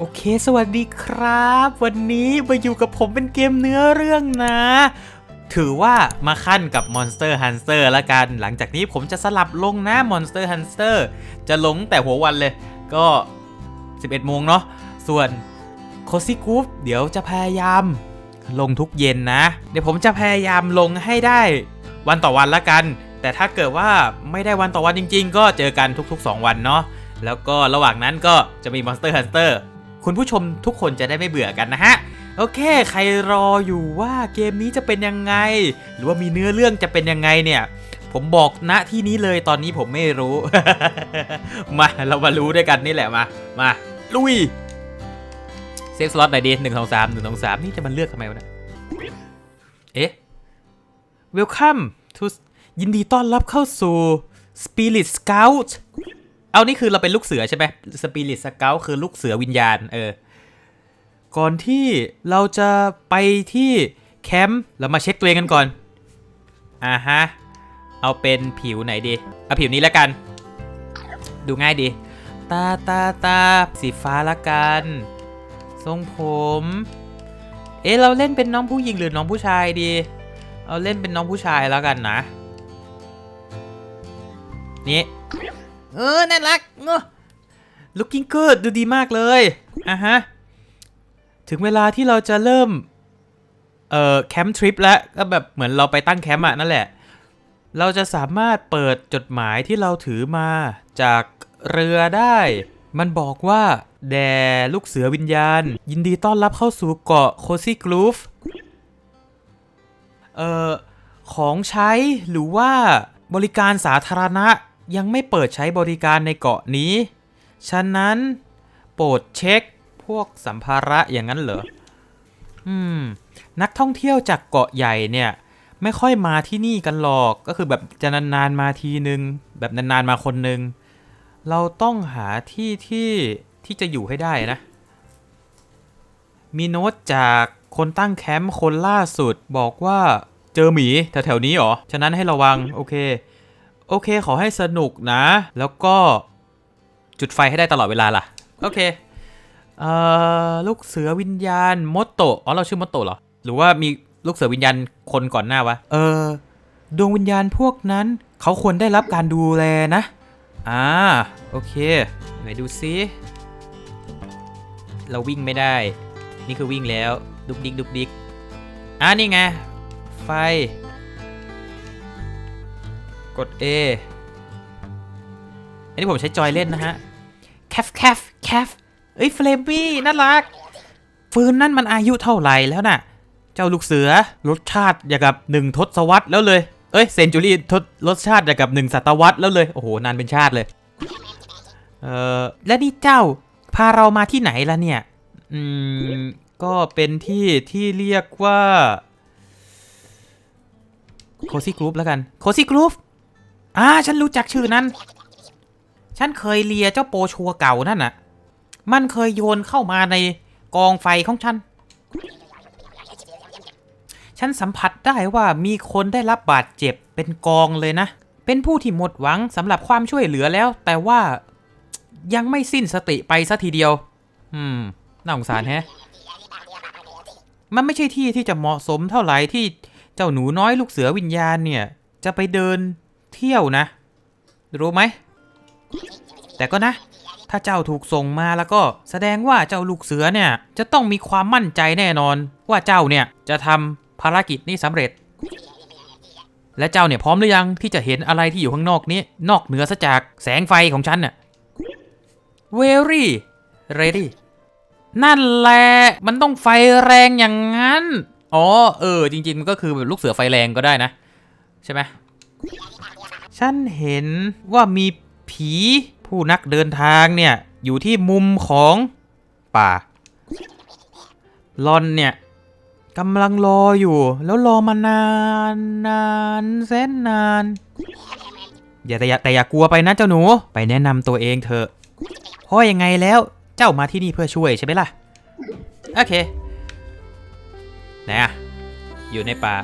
โอเค สวัสดีครับ วันนี้มาอยู่กับผมเป็นเกมเนื้อเรื่องนะ ถือว่ามาขั้นกับ Monster Hunter ละกัน หลังจากนี้ผมจะสลับลงนะ Monster Hunter จะลงแต่หัววันเลย ก็ 11 โมงเนาะ ส่วน c o s y Group เดี๋ยวจะพยายามลงทุกเย็นนะ เดี๋ยวผมจะพยายามลงให้ได้วันต่อวันละกัน แต่ถ้าเกิดว่าไม่ได้วันต่อวันจริง ๆ ก็เจอกันทุกๆ 2 วันเนาะ แล้วก็ระหว่างนั้นก็จะมี Monster Hunter คุณผู้ชมทุกคนจะได้ไม่เบื่อกันนะฮะ โอเค ใครรออยู่ว่าเกมนี้จะเป็นยังไง หรือว่ามีเนื้อเรื่องจะเป็นยังไงเนี่ย ผมบอกณที่นี้เลยตอนนี้ผมไม่รู้ มาเรามารู้ด้วยกันนี่แหละมา มาลุยเซฟสล็อตไหนดีหนึ่งสองสามหนึ่งสองสามนี่จะมันเลือกทำไมวะเนี่ยเอ๊ะ Welcome to ยินดีต้อนรับเข้าสู่ Spirit Scout เอานี่คือเราเป็นลูกเสือใช่ไหม Spirit Scout คือลูกเสือวิญญาณ เออ ก่อนที่เราจะไปที่แคมป์เรามาเช็คตัวเองกันก่อน อ่าฮะ เอาเป็นผิวไหนดี เอาผิวนี้แล้วกัน ดูง่ายดี ตาตาตาสีฟ้าละกัน ทรงผม เอ๊ะเราเล่นเป็นน้องผู้หญิงหรือน้องผู้ชายดี เอาเล่นเป็นน้องผู้ชายแล้วกันนะ นี่ เออ น่ารักเออ looking good ดูดีมากเลยอะฮะ ถึงเวลาที่เราจะเริ่ม เอ่อ แคมป์ทริปแล้วก็แบบเหมือนเราไปตั้งแคมป์อะนั่นแหละ เราจะสามารถเปิดจดหมายที่เราถือมาจากเรือได้ มันบอกว่า แด่ลูกเสือวิญญาณ ยินดีต้อนรับเข้าสู่เกาะโคซี่กรูฟเอ่อ ของใช้หรือว่าบริการสาธารณะ ยังไม่เปิดใช้บริการในเกาะนี้ ฉะนั้น โปรดเช็คพวกสัมภาระอย่างนั้นเหรอ อืม นักท่องเที่ยวจากเกาะใหญ่เนี่ย ไม่ค่อยมาที่นี่กันหรอก ก็คือแบบจะนานๆมาทีนึง แบบนานๆมาคนนึง เราต้องหาที่ที่ที่จะอยู่ให้ได้นะ มีโน้ตจากคนตั้งแคมป์คนล่าสุดบอกว่าเจอหมีแถวๆนี้หรอ ฉะนั้นให้ระวัง โอเค โอเคขอให้สนุกนะ แล้วก็จุดไฟให้ได้ตลอดเวลาล่ะ โอเคเอ่อลูกเสือวิญญาณมดโตะอ๋อเราชื่อมดโตะเหรอ หรือว่ามีลูกเสือวิญญาณคนก่อนหน้าวะ เออ ดวงวิญญาณพวกนั้น เขาควรได้รับการดูแลนะ อ่า โอเค ไหนดูซิเราวิ่งไม่ได้ นี่คือวิ่งแล้ว ดุกดิกดุกดิกอ่านี่ไง ไฟ กด A อันนี้ผมใช้จอยเล่นนะฮะแคฟแคฟแคฟเอ้ยเฟลมี่น่ารักฟืนนั่นมันอายุเท่าไหร่แล้วน่ะ เจ้าลูกเสือรสชาติอย่างกับหนึ่งทศวรรษแล้วเลยเอ้ยเซนจูรี่ทศรสชาติอย่างกับหนึ่งศตวรรษแล้วเลย โอ้โห นานเป็นชาติเลย เอ่อและนี่เจ้าพาเรามาที่ไหนล่ะเนี่ย อืม ก็เป็นที่ที่เรียกว่าโคซี่กรุ๊ปแล้วกันโคซี่กรุ๊ป อ่าฉันรู้จักชื่อนั้น ฉันเคยเลียเจ้าโปชัวเก่านั่นน่ะ มันเคยโยนเข้ามาในกองไฟของฉัน ฉันสัมผัสได้ว่ามีคนได้รับบาดเจ็บเป็นกองเลยนะ เป็นผู้ที่หมดหวังสำหรับความช่วยเหลือแล้ว แต่ว่ายังไม่สิ้นสติไปซะทีเดียว อืม น่าสงสารแฮะ มันไม่ใช่ที่ที่จะเหมาะสมเท่าไหร่ที่เจ้าหนูน้อยลูกเสือวิญญาณเนี่ย จะไปเดิน เที่ยวนะ รู้ไหม แต่ก็นะ ถ้าเจ้าถูกส่งมาแล้วก็แสดงว่าเจ้าลูกเสือเนี่ย จะต้องมีความมั่นใจแน่นอน ว่าเจ้าเนี่ยจะทำภารกิจนี้สำเร็จ และเจ้าเนี่ยพร้อมหรือยังที่จะเห็นอะไรที่อยู่ข้างนอกนี้ นอกเหนือซะจากแสงไฟของฉันน่ะ very ready นั่นแหละ มันต้องไฟแรงอย่างนั้น อ๋อ เออ จริง ๆ มันก็คือแบบลูกเสือไฟแรงก็ได้นะ ใช่ไหม ฉันเห็นว่ามีผีผู้นักเดินทางเนี่ย อยู่ที่มุมของป่าลอนเนี่ยกำลังรออยู่ แล้วรอมานานนานแสนนาน อย่าแต่อย่าแต่อย่ากลัวไปนะเจ้าหนู ไปแนะนำตัวเองเถอะเพราะยังไงแล้วเจ้ามาที่นี่เพื่อช่วยใช่ไหมล่ะ โอเคไหนอะอยู่ในป่า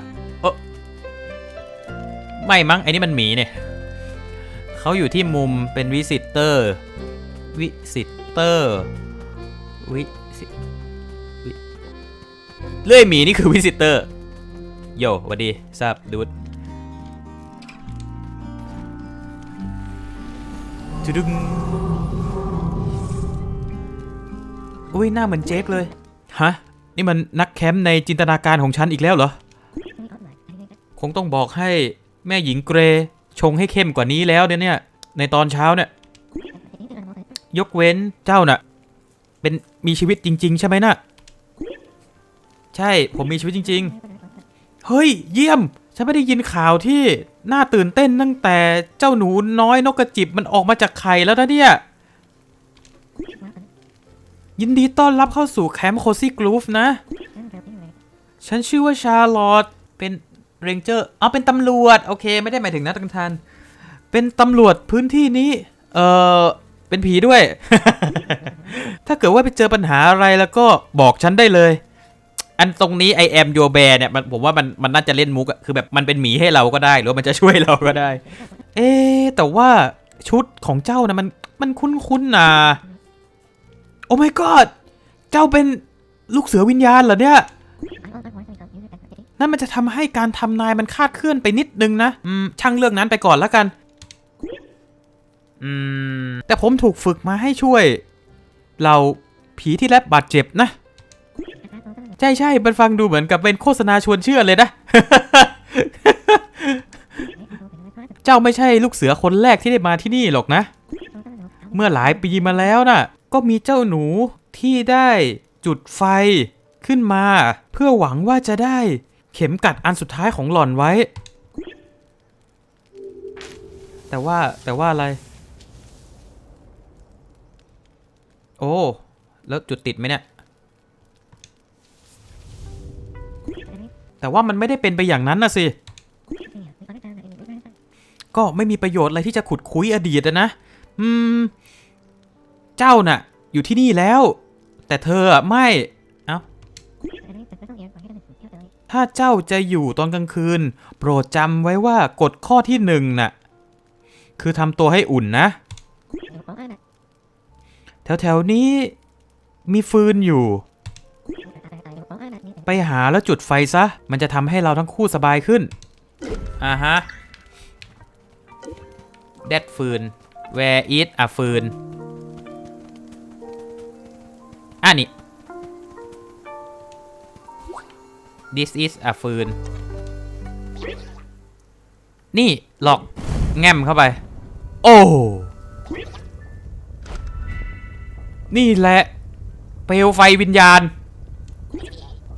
ไม่มั้งไอ้นี่มันหมีเนี่ยเขาอยู่ที่มุมเป็นวิสิเตอร์ วิสิเตอร์ วิสิวิเลื่อยหมีนี่คือวิสิเตอร์ โยหวัสดีทราบดูดจุดึงอุ้ยหน้าเหมือนเจคเลย ฮะ นี่มันนักแคมป์ในจินตนาการของฉันอีกแล้วเหรอ คงต้องบอกให้ แม่หญิงเกรชงให้เข้มกว่านี้แล้วเนี่ยเนี่ย ในตอนเช้าเนี่ย ยกเว้นเจ้าน่ะ เป็นมีชีวิตจริง ๆ ใช่ไหมน่ะ ใช่ผมมีชีวิตจริง ๆ เฮ้ย เยี่ยม ฉันไม่ได้ยินข่าวที่น่าตื่นเต้นตั้งแต่เจ้าหนูน้อยนกกระจิบมันออกมาจากไข่แล้วนะเนี่ย ยินดีต้อนรับเข้าสู่แคมป์โคซี่กรูฟนะ ฉันชื่อว่าชาร์ลอตเป็น เรนเจอร์อ๋อเป็นตำรวจ โอเค ไม่ได้หมายถึงนักทาน เป็นตำรวจพื้นที่นี้ เออเป็นผีด้วย ถ้าเกิดว่าไปเจอปัญหาอะไรแล้วก็บอกฉันได้เลย อันตรงนี้ I am your bear เนี่ยมันผมว่ามันมันน่าจะเล่นมุกอะคือแบบมันเป็นหมีให้เราก็ได้หรือว่ามันจะช่วยเราก็ได้ เอ๊แต่ว่าชุดของเจ้านะมันมันคุ้นๆนะโอ้ my god เจ้าเป็นลูกเสือวิญญาณเหรอเนี่ย นั่นมันจะทำให้การทำนายมันคาดเคลื่อนไปนิดนึงนะอืมช่างเรื่องนั้นไปก่อนแล้วกัน อืม แต่ผมถูกฝึกมาให้ช่วย เราผีที่แลบบาดเจ็บนะ ใช่ใช่มันฟังดูเหมือนกับเป็นโฆษณาชวนเชื่อเลยนะ เจ้าไม่ใช่ลูกเสือคนแรกที่ได้มาที่นี่หรอกนะ เมื่อหลายปีมาแล้วน่ะ ก็มีเจ้าหนูที่ได้จุดไฟขึ้นมา เพื่อหวังว่าจะได้ เข็มกัดอันสุดท้ายของหล่อนไว้ แต่ว่าแต่ว่าอะไร โอ้ แล้วจุดติดไหมเนี่ย แต่ว่ามันไม่ได้เป็นไปอย่างนั้นนะสิ ก็ไม่มีประโยชน์อะไรที่จะขุดคุยอดีตอะนะ อืม เจ้าน่ะ อยู่ที่นี่แล้ว แต่เธอไม่ เอ้า ถ้าเจ้าจะอยู่ตอนกลางคืน โปรดจำไว้ว่ากฎข้อที่หนึ่งน่ะ คือทำตัวให้อุ่นนะ แถวๆนี้มีฟืนอยู่ ไปหาแล้วจุดไฟซะ มันจะทำให้เราทั้งคู่สบายขึ้น อ่าฮะ That ฟืน Where is a ฟืน อะนี่ This is a ฟืน นี่ หลอกแง้มเข้าไป โอ้ นี่แหละ เปลวไฟวิญญาณ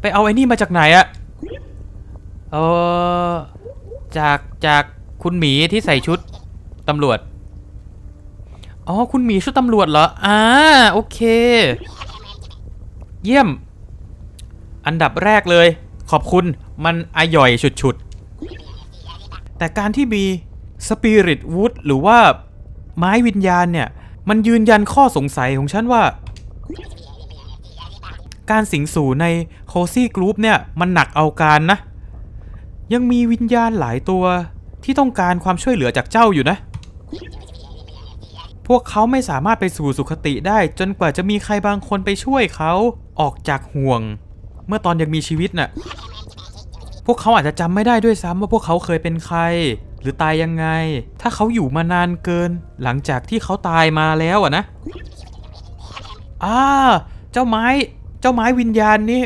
ไปเอาไอ้นี่มาจากไหนอะเออจากจากคุณหมีที่ใส่ชุดตำรวจ อ๋อ คุณหมีชุดตำรวจเหรอ อ่า โอเค เยี่ยม อันดับแรกเลย ขอบคุณมันอร่อยฉุดๆ แต่การที่มีสปิริตวูดหรือว่าไม้วิญญาณเนี่ย มันยืนยันข้อสงสัยของฉันว่า การสิงสู่ในโคซี่กรุ๊ปเนี่ย มันหนักเอาการนะ ยังมีวิญญาณหลายตัวที่ต้องการความช่วยเหลือจากเจ้าอยู่นะ พวกเขาไม่สามารถไปสู่สุคติได้จนกว่าจะมีใครบางคนไปช่วยเขาออกจากห่วง เมื่อตอนยังมีชีวิตน่ะ พวกเขาอาจจะจำไม่ได้ด้วยซ้ำว่าพวกเขาเคยเป็นใคร หรือตายยังไง ถ้าเขาอยู่มานานเกิน หลังจากที่เขาตายมาแล้วอะนะอ่าเจ้าไม้ เจ้าไม้วิญญาณนี่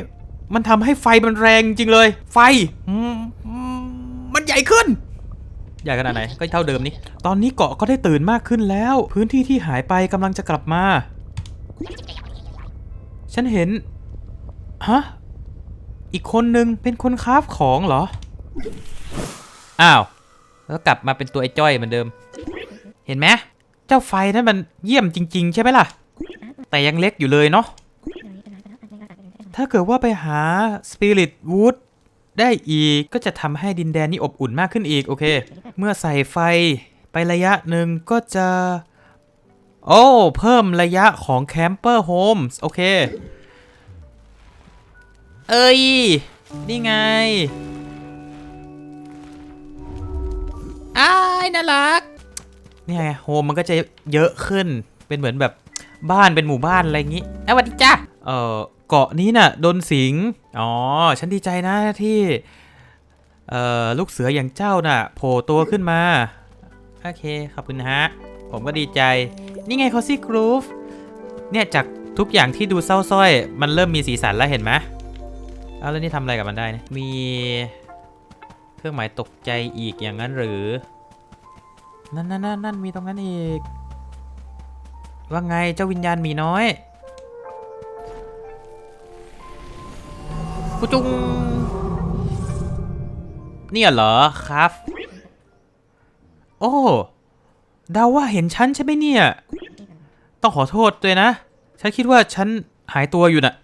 มันทำให้ไฟมันแรงจริงเลย ไฟอืมอืมมันใหญ่ขึ้น ใหญ่ขนาดไหน ก็เท่าเดิมนี่ ตอนนี้เกาะก็ได้ตื่นมากขึ้นแล้ว พื้นที่ที่หายไปกำลังจะกลับมา ฉันเห็น ฮะ อีกคนนึงเป็นคนคราฟของเหรอ อ้าว แล้วกลับมาเป็นตัวไอ้จ้อยเหมือนเดิม เห็นไหมเจ้าไฟนั้นมันเยี่ยมจริง ๆ ใช่ไหมล่ะ แต่ยังเล็กอยู่เลยเนาะ ถ้าเกิดว่าไปหา Spirit Wood ได้อีกก็จะทำให้ดินแดนนี้อบอุ่นมากขึ้นอีกโอเค เมื่อใส่ไฟไประยะหนึ่งก็จะ โอ้ เพิ่มระยะของ Camper Homes โอเค เอ้ย นี่ไงอ้ายน่ารัก นี่ไงโฮมมันก็จะเยอะขึ้น เป็นเหมือนแบบบ้านเป็นหมู่บ้านอะไรอย่างงี้เอ้ยสวัสดีจ้าเอ่อเกาะนี้น่ะโดนสิง อ๋อ ฉันดีใจนะที่ เอ่อ ลูกเสืออย่างเจ้าน่ะโผล่ตัวขึ้นมา โอเค ขอบคุณฮะ ผมก็ดีใจ นี่ไงคอซี่กรูฟเนี่ยจากทุกอย่างที่ดูเศร้าส้อย มันเริ่มมีสีสันแล้วเห็นไหม เอาแล้วนี่ทำอะไรกับมันได้เนี่ยมีเครื่องหมายตกใจอีกอย่างนั้นหรือ นั่นนั่นนั่นนั่นมีตรงนั้นอีก ว่าไงเจ้าวิญญาณมีน้อยกุจุงเนี่ยเหรอครับ โอ้ดาว่าเห็นฉันใช่ไหมเนี่ย ต้องขอโทษด้วยนะ ฉันคิดว่าฉันหายตัวอยู่น่ะ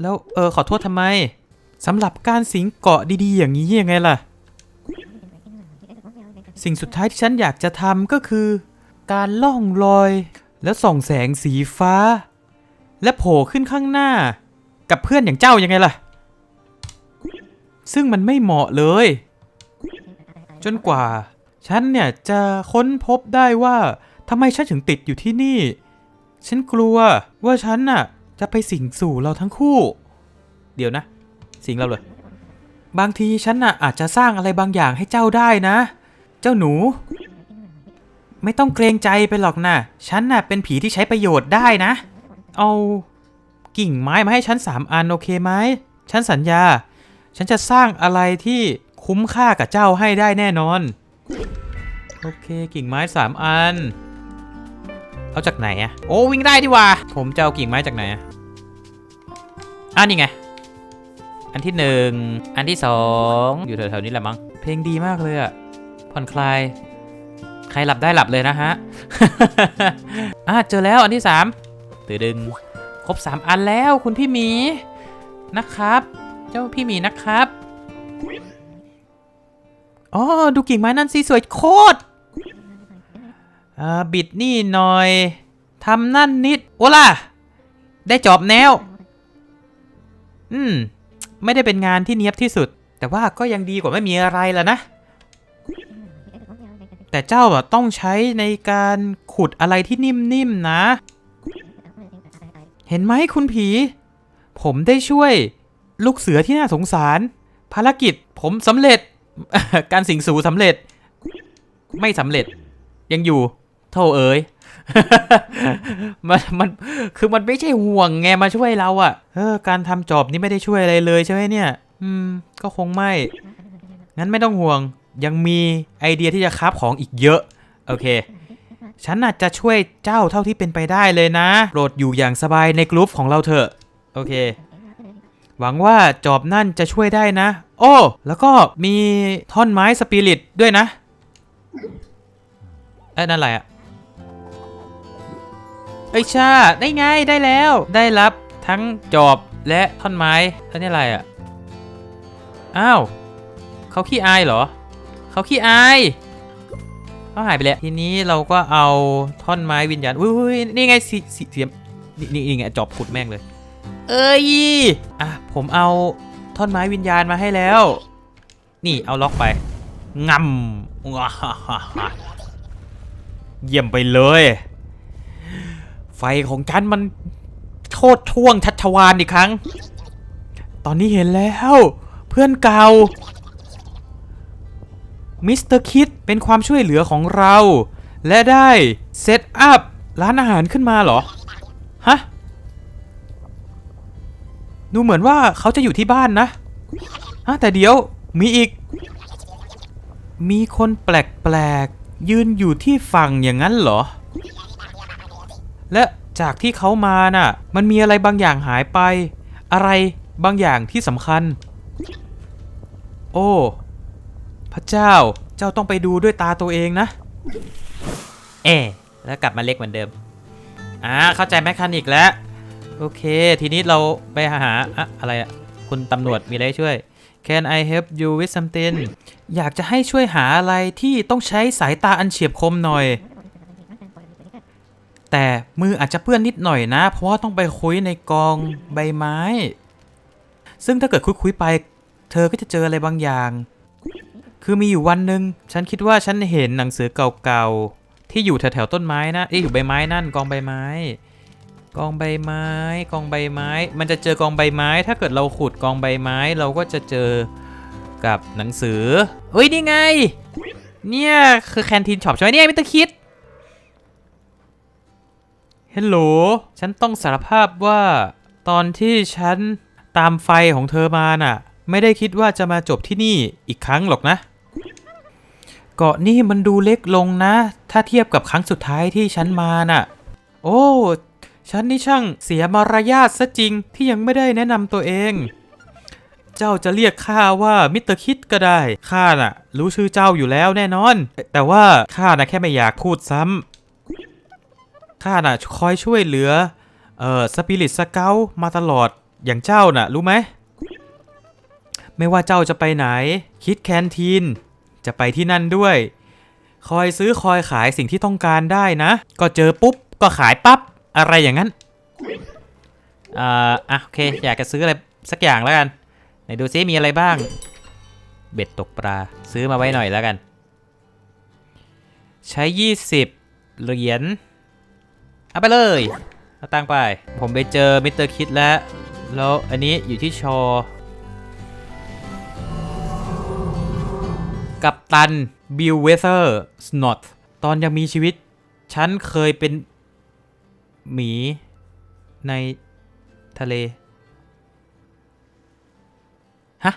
แล้วเออขอโทษทำไมสำหรับการสิงเกาะดีๆ อย่างนี้ยังไงล่ะ สิ่งสุดท้ายที่ฉันอยากจะทำก็คือ การล่องลอย แล้วส่องแสงสีฟ้า และโผล่ขึ้นข้างหน้า กับเพื่อนอย่างเจ้ายังไงล่ะ ซึ่งมันไม่เหมาะเลย จนกว่า ฉันเนี่ยจะค้นพบได้ว่าทำไมฉันถึงติดอยู่ที่นี่ ฉันกลัวว่าฉันน่ะ จะไปสิงสู่เราทั้งคู่ เดี๋ยวนะ สิงเราเลย บางทีฉันน่ะอาจจะสร้างอะไรบางอย่างให้เจ้าได้นะ เจ้าหนู ไม่ต้องเกรงใจไปหรอกนะฉันน่ะเป็นผีที่ใช้ประโยชน์ได้นะ เอากิ่งไม้มาให้ฉันสามอันโอเคไหม ฉันสัญญา ฉันจะสร้างอะไรที่คุ้มค่ากับเจ้าให้ได้แน่นอน โอเค กิ่งไม้สามอัน เอาจากไหนอะโอ้วิ่งได้ดีว่า ผมจะเอากิ่งไม้จากไหนอะอ่านี่ไง อันที่หนึ่งอันที่สองอยู่แถวๆนี้แหละมั้ง เพลงดีมากเลยอะผ่อนคลาย ใครหลับได้หลับเลยนะฮะ อะเจอแล้วอันที่สามตือดึง ครบสามอันแล้วคุณพี่หมีนะครับ เจ้าพี่หมีนะครับอ๋อดูกิ่งไม้นั่นสิสวยโคตร อ่าบิดนี่หน่อยทำนั่นนิด โอล่ะ ได้จอบแนว อืม ไม่ได้เป็นงานที่เนียบที่สุด แต่ว่าก็ยังดีกว่าไม่มีอะไรล่ะนะ แต่เจ้าอะต้องใช้ในการขุดอะไรที่นิ่มๆนะ เห็นไหมคุณผี ผมได้ช่วย ลูกเสือที่น่าสงสาร ภารกิจผมสำเร็จ การสิงสู่สำเร็จ ไม่สำเร็จยังอยู่ โธ่เอ๋ยมันมันคือมันไม่ใช่ห่วงไงมาช่วยเราอะ่ะเออการทำจอบนี่ไม่ได้ช่วยอะไรเลยใช่ไหมเนี่ย อืม ก็คงไม่ งั้นไม่ต้องห่วง ยังมีไอเดียที่จะคราฟของอีกเยอะ โอเค ฉันน่ะจะช่วยเจ้าเท่าที่เป็นไปได้เลยนะ โปรดอยู่อย่างสบายในกลุ่มของเราเถอะ โอเค หวังว่าจอบนั่นจะช่วยได้นะ โอ้ แล้วก็มีท่อนไม้สปิริตด้วยนะ เอ้ยนั่นอะไรอะ เอ้ยชาได้ไงได้แล้ว ได้รับทั้งจอบและท่อนไม้แล้วนี่อะไรอะอ้าวเขาขี้อายเหรอเขาขี้อายเขาหายไปแล้วทีนี้เราก็เอาท่อนไม้วิญญาณอุ้ยนี่ไงสีสีเสียมนี่นี่ไงจอบขุดแม่งเลย เอ้ยอะผมเอาท่อนไม้วิญญาณมาให้แล้ว นี่เอาล็อกไปงำเยี่ยมไปเลย ฟของฉันมันโทษท่วงชัชวานอีกครั้ง ตอนนี้เห็นแล้ว เพื่อนเก่า มิสเตอร์คิดเป็นความช่วยเหลือของเรา และได้เซตอัพร้านอาหารขึ้นมาเหรอ ฮะ ดูเหมือนว่าเขาจะอยู่ที่บ้านนะฮะแต่เดี๋ยวมีอีก มีคนแปลกๆ ยืนอยู่ที่ฝั่งอย่างนั้นเหรอ และจากที่เขามาน่ะ มันมีอะไรบางอย่างหายไป อะไรบางอย่างที่สำคัญ โอ้ พระเจ้าเจ้าต้องไปดูด้วยตาตัวเองนะ เอแล้วกลับมาเล็กเหมือนเดิม อ่า เข้าใจแมคคานิกแล้ว โอเค ทีนี้เราไปหาอะอะไรอะคุณตำรวจมีอะไรช่วย Can I help you with something อยากจะให้ช่วยหาอะไรที่ต้องใช้สายตาอันเฉียบคมหน่อย แต่มืออาจจะเปื้อนนิดหน่อยนะ เพราะว่าต้องไปคุยในกองใบไม้ ซึ่งถ้าเกิดคุยๆไป เธอก็จะเจออะไรบางอย่าง คือมีอยู่วันหนึ่งฉันคิดว่าฉันเห็นหนังสือเก่าๆที่อยู่แถวๆต้นไม้นะเอ้ยอยู่ใบไม้นั่นกองใบไม้ กองใบไม้ กองใบไม้ มันจะเจอกองใบไม้ ถ้าเกิดเราขุดกองใบไม้ เราก็จะเจอกับหนังสือเฮ้ยนี่ไง เนี่ยคือแคนทีนช็อปใช่ไหมเนี่ยมิสเตอร์คิด เฮลโหล ฉันต้องสารภาพว่า ตอนที่ฉันตามไฟของเธอมาน่ะ ไม่ได้คิดว่าจะมาจบที่นี่อีกครั้งหรอกนะ เกาะนี่มันดูเล็กลงนะ ถ้าเทียบกับครั้งสุดท้ายที่ฉันมาน่ะ โอ้ฉันนี่ช่างเสียมารยาทซะจริงที่ยังไม่ได้แนะนำตัวเอง เจ้าจะเรียกข้าว่ามิสเตอร์คิดก็ได้ ข้าน่ะ รู้ชื่อเจ้าอยู่แล้วแน่นอน แต่แต่ว่าข้าน่ะแค่ไม่อยากพูดซ้ำ ข้าน่ะคอยช่วยเหลือ เอ่อสปิริตสเกลมาตลอดอย่างเจ้าน่ะ รู้ไหม ไม่ว่าเจ้าจะไปไหน คิดแคนทีน จะไปที่นั่นด้วย คอยซื้อคอยขายสิ่งที่ต้องการได้นะ ก็เจอปุ๊บ ก็ขายปั๊บ อะไรอย่างนั้นอ่าอะโอเค อยากจะซื้ออะไรสักอย่างแล้วกันไหนดูซิมีอะไรบ้าง เบ็ดตกปลาซื้อมาไว้หน่อยแล้วกัน ใช้ 20 เหรียญ เอาไปเลยเอาตังไป ผมไปเจอมิสเตอร์คิดแล้ว แล้วอันนี้อยู่ที่ชอ กับตันบิลเวเซอร์สโนตตอนยังมีชีวิต ฉันเคยเป็น หมีในทะเล ฮะ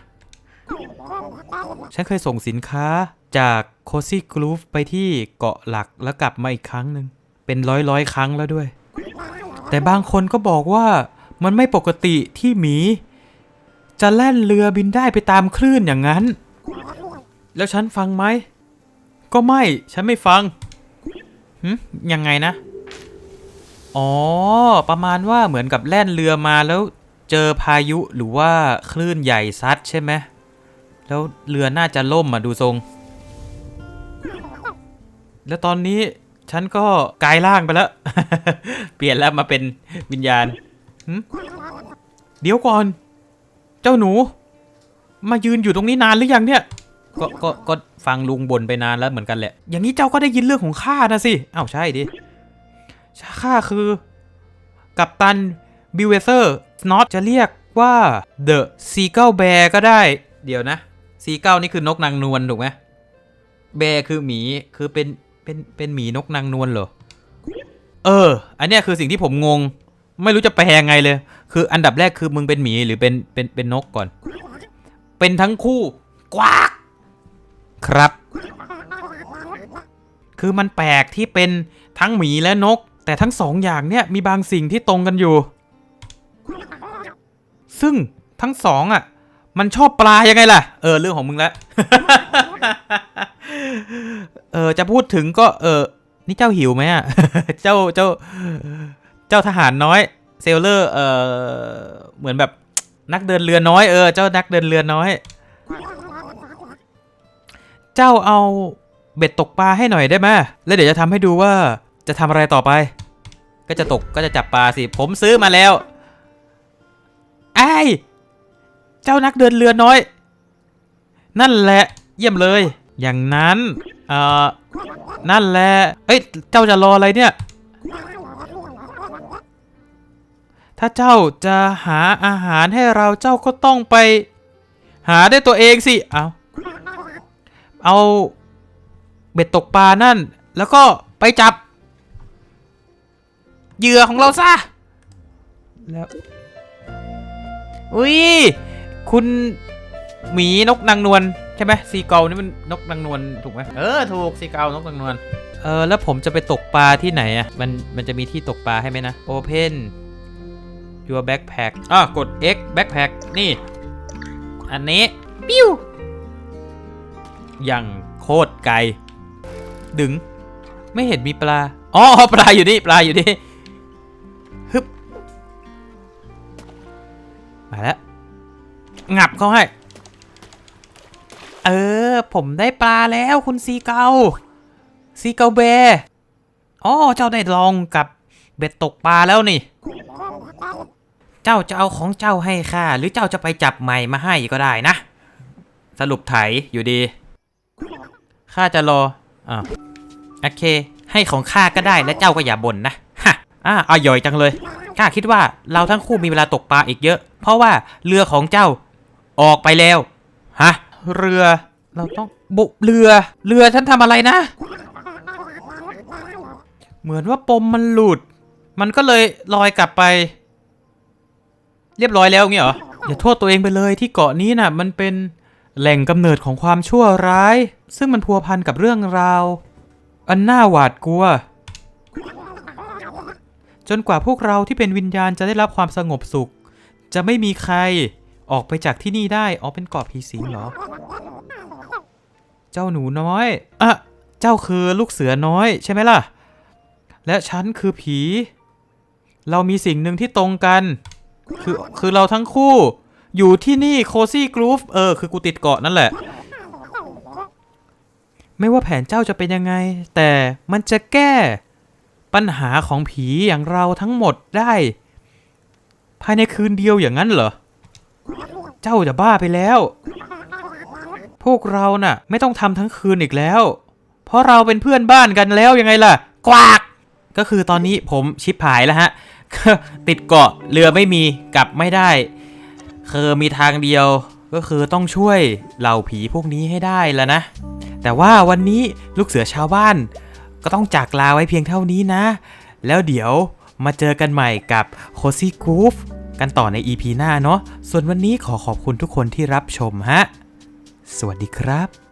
ฉันเคยส่งสินค้าจากโคซี่กรูฟไปที่เกาะหลักแล้วกลับมาอีกครั้งหนึ่ง เป็นร้อยร้อยๆครั้งแล้วด้วย แต่บางคนก็บอกว่ามันไม่ปกติที่หมี จะแล่นเรือบินได้ไปตามคลื่นอย่างนั้น แล้วฉันฟังไหม ก็ไม่ ฉันไม่ฟังหึยังไงนะ อ๋อ ประมาณว่าเหมือนกับแล่นเรือมาแล้วเจอพายุหรือว่าคลื่นใหญ่ซัดใช่ไหม แล้วเรือน่าจะล่มอะดูทรง แล้วตอนนี้ ฉันก็กลายร่างไปแล้ว เปลี่ยนแล้วมาเป็นวิญญาณเดี๋ยวก่อน เจ้าหนู มายืนอยู่ตรงนี้นานหรือยังเนี่ย ก็ก็ก็ฟังลุงบ่นไปนานแล้วเหมือนกันแหละ อย่างนี้เจ้าก็ได้ยินเรื่องของข้านะสิอ้าวใช่ดิข้าคือ กัปตันบิเวเซอร์นอตจะเรียกว่า The Seagull Bear ก็ได้ เดี๋ยวนะ Seagull นี่คือนกนางนวลถูกไหม Bear คือหมีคือเป็น เป็นเป็นหมีนกนางนวลเหรอ เออ อันเนี้ยคือสิ่งที่ผมงง ไม่รู้จะแปลยังไงเลย คืออันดับแรกคือมึงเป็นหมีหรือเป็นเป็นเป็นนกก่อน เป็นทั้งคู่กวากครับ คือมันแปลกที่เป็นทั้งหมีและนก แต่ทั้งสองอย่างเนี่ยมีบางสิ่งที่ตรงกันอยู่ ซึ่งทั้งสองอะ มันชอบปลายังไงล่ะ เออ เรื่องของมึงละ เออจะพูดถึงก็ เออนี่เจ้าหิวไหมอะ เจ้าเจ้า เจ้าทหารน้อย เซลเลอร์ เออเหมือนแบบนักเดินเรือน้อยเออเจ้านักเดินเรือน้อย เจ้าเอาเบ็ดตกปลาให้หน่อยได้ไหมแล้วเดี๋ยวจะทำให้ดูว่าจะทำอะไรต่อไป ก็จะตกก็จะจับปลาสิ ผมซื้อมาแล้วไอ้เจ้านักเดินเรือน้อย นั่นแหละ เยี่ยมเลย อย่างนั้น เอ่อ นั่นแหละ เอ้ย เจ้าจะรออะไรเนี่ย ถ้าเจ้าจะหาอาหารให้เราเจ้าก็ต้องไป หาได้ตัวเองสิ เอา เอาเบ็ดตกปลานั่น แล้วก็ไปจับ เหยื่อของเราซะ แล้ว อุ้ย คุณหมีนกนางนวล ใช่ไหมซีเกานี่มันนกนางนวลถูกไหมเออถูกซีเกานกนางนวลเออแล้วผมจะไปตกปลาที่ไหนอะมันมันจะมีที่ตกปลาให้ไหมนะ Open your backpack อะกด X backpack นี่ อันนี้ ปิ้วอย่างโคตรไกล ดึง ไม่เห็นมีปลา อ๋อ ปลาอยู่นี่ ปลาอยู่นี่ฮึบมาแล้ว งับเขาให้ เออ ผมได้ปลาแล้วคุณซีเกาซีเกาเบร์อ๋อเจ้าได้ลองกับเบ็ดตกปลาแล้วนี่ เจ้าจะเอาของเจ้าให้ข้าหรือเจ้าจะไปจับใหม่มาให้ก็ได้นะ สรุปไถอยู่ดีข้าจะรออ่าโอเค ให้ของข้าก็ได้และเจ้าก็อย่าบ่นนะฮะอ่าอร่อยจังเลยข้าคิดว่าเราทั้งคู่มีเวลาตกปลาอีกเยอะ เพราะว่าเรือของเจ้าออกไปแล้วฮะ เรือ เราต้องบุเรือ เรือฉันทำอะไรนะ เหมือนว่าปมมันหลุด มันก็เลยลอยกลับไป เรียบร้อยแล้วเงี้ยเหรอ อย่าโทษตัวเองไปเลยที่เกาะนี้น่ะ มันเป็นแหล่งกำเนิดของความชั่วร้าย ซึ่งมันพัวพันกับเรื่องราว อันน่าหวาดกลัว จนกว่าพวกเราที่เป็นวิญญาณจะได้รับความสงบสุข จะไม่มีใคร ออกไปจากที่นี่ได้ อ๋อ เป็นเกาะผีสิงเหรอ เจ้าหนูน้อย อะ เจ้าคือลูกเสือน้อยใช่ไหมล่ะ และฉันคือผี เรามีสิ่งหนึ่งที่ตรงกัน คือ คือเราทั้งคู่ อยู่ที่นี่โคซี่กรูฟ เออ คือกูติดเกาะนั่นแหละ ไม่ว่าแผนเจ้าจะเป็นยังไง แต่มันจะแก้ปัญหาของผีอย่างเราทั้งหมดได้ ภายในคืนเดียวอย่างนั้นเหรอ เจ้าจะบ้าไปแล้ว พวกเราน่ะ ไม่ต้องทำทั้งคืนอีกแล้ว เพราะเราเป็นเพื่อนบ้านกันแล้วยังไงล่ะ กวาก ก็คือตอนนี้ผมชิปหายแล้วฮะ ติดเกาะเรือไม่มีกลับไม่ได้คือมีทางเดียวก็คือต้องช่วยเหล่าผีพวกนี้ให้ได้แล้วนะ แต่ว่าวันนี้ลูกเสือชาวบ้าน ก็ต้องจากลาไว้เพียงเท่านี้นะ แล้วเดี๋ยวมาเจอกันใหม่กับโคซี่กูฟ กันต่อใน EP หน้าเนาะ ส่วนวันนี้ขอขอบคุณทุกคนที่รับชมฮะ สวัสดีครับ